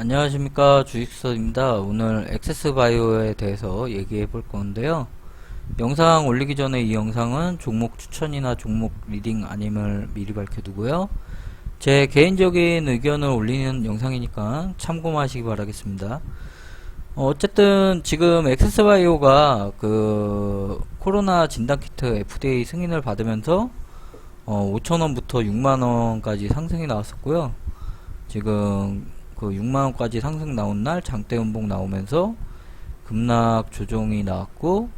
안녕하십니까 주식서입니다. 오늘 액세스바이오에 대해서 얘기해 볼 건데요. 영상 올리기 전에 이 영상은 종목 추천이나 종목 리딩 아님을 미리 밝혀두고요. 제 개인적인 의견을 올리는 영상이니까 참고하시기 바라겠습니다. 어, 어쨌든 지금 액세스바이오가 그 코로나 진단키트 FDA 승인을 받으면서 어, 5천원부터 6만원까지 상승이 나왔었고요. 지금 그 6만원까지 상승 나온 날 장대 연봉 나오면서 급락 조정이 나왔고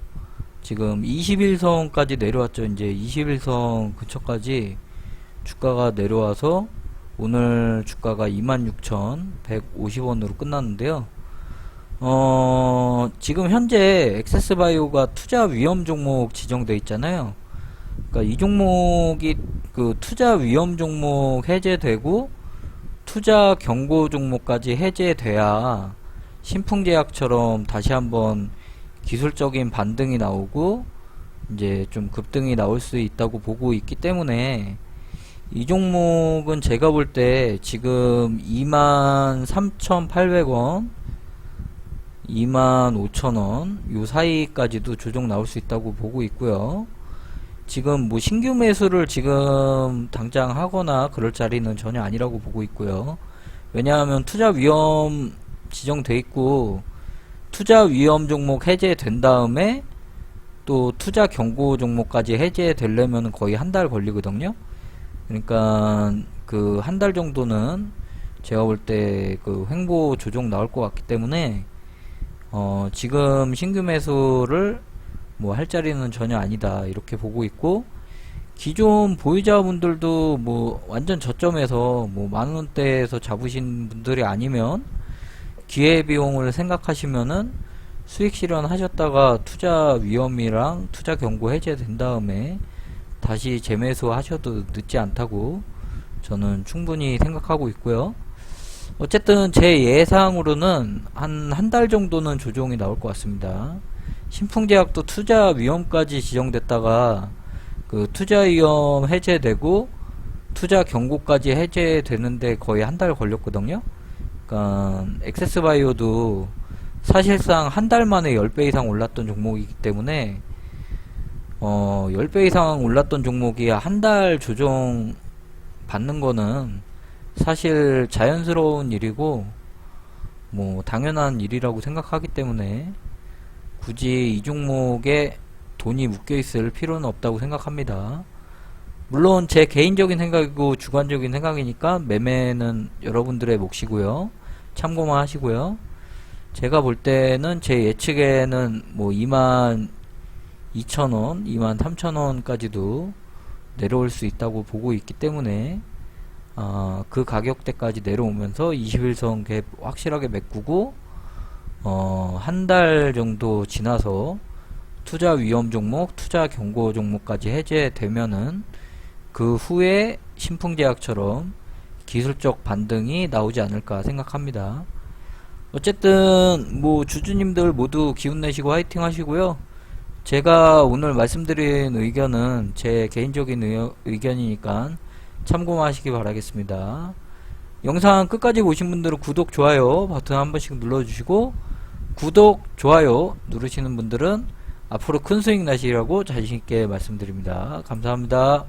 지금 21선까지 내려왔죠. 이제 21선 근처까지 주가가 내려와서 오늘 주가가 26,150원으로 끝났는데요. 어, 지금 현재 액세스바이오가 투자 위험 종목 지정돼 있잖아요. 그러니까 이 종목이 그 투자 위험 종목 해제되고 투자 경고 종목까지 해제돼야 신풍제약처럼 다시 한번 기술적인 반등이 나오고 이제 좀 급등이 나올 수 있다고 보고 있기 때문에 이 종목은 제가 볼 때 지금 23,800원 25,000원 요 사이까지도 조정 나올 수 있다고 보고 있고요. 지금 뭐 신규 매수를 지금 당장 하거나 그럴 자리는 전혀 아니라고 보고 있고요. 왜냐하면 투자 위험 지정돼 있고 투자 위험 종목 해제된 다음에 또 투자 경고 종목까지 해제되려면 거의 한 달 걸리거든요. 그러니까 그 한 달 정도는 제가 볼 때 그 횡보 조정 나올 것 같기 때문에 어 지금 신규 매수를 뭐 할 자리는 전혀 아니다 이렇게 보고 있고 기존 보유자분들도 뭐 완전 저점에서 뭐 만원대에서 잡으신 분들이 아니면 기회비용을 생각하시면은 수익 실현 하셨다가 투자 위험이랑 투자 경고 해제된 다음에 다시 재매수 하셔도 늦지 않다고 저는 충분히 생각하고 있고요. 어쨌든 제 예상으로는 한 한 달 정도는 조정이 나올 것 같습니다. 신풍제약도 투자 위험까지 지정됐다가 그 투자 위험 해제되고 투자 경고까지 해제되는데 거의 한 달 걸렸거든요. 그러니까 액세스바이오도 사실상 한 달 만에 10배 이상 올랐던 종목이기 때문에 어 10배 이상 올랐던 종목이 한 달 조정 받는 거는 사실 자연스러운 일이고 뭐 당연한 일이라고 생각하기 때문에 굳이 이 종목에 돈이 묶여 있을 필요는 없다고 생각합니다. 물론 제 개인적인 생각이고 주관적인 생각이니까 매매는 여러분들의 몫이고요. 참고만 하시고요. 제가 볼 때는 제 예측에는 뭐 2만 2천원, 2만 3천원까지도 내려올 수 있다고 보고 있기 때문에 어, 그 가격대까지 내려오면서 21선 갭 확실하게 메꾸고 어, 한 달 정도 지나서 투자 위험 종목, 투자 경고 종목까지 해제되면은 그 후에 신풍제약처럼 기술적 반등이 나오지 않을까 생각합니다. 어쨌든 뭐 주주님들 모두 기운 내시고 화이팅 하시고요. 제가 오늘 말씀드린 의견은 제 개인적인 의, 의견이니까 참고만 하시기 바라겠습니다. 영상 끝까지 보신 분들은 구독, 좋아요 버튼 한 번씩 눌러주시고 구독, 좋아요 누르시는 분들은 앞으로 큰 수익 나시라고 자신있게 말씀드립니다. 감사합니다.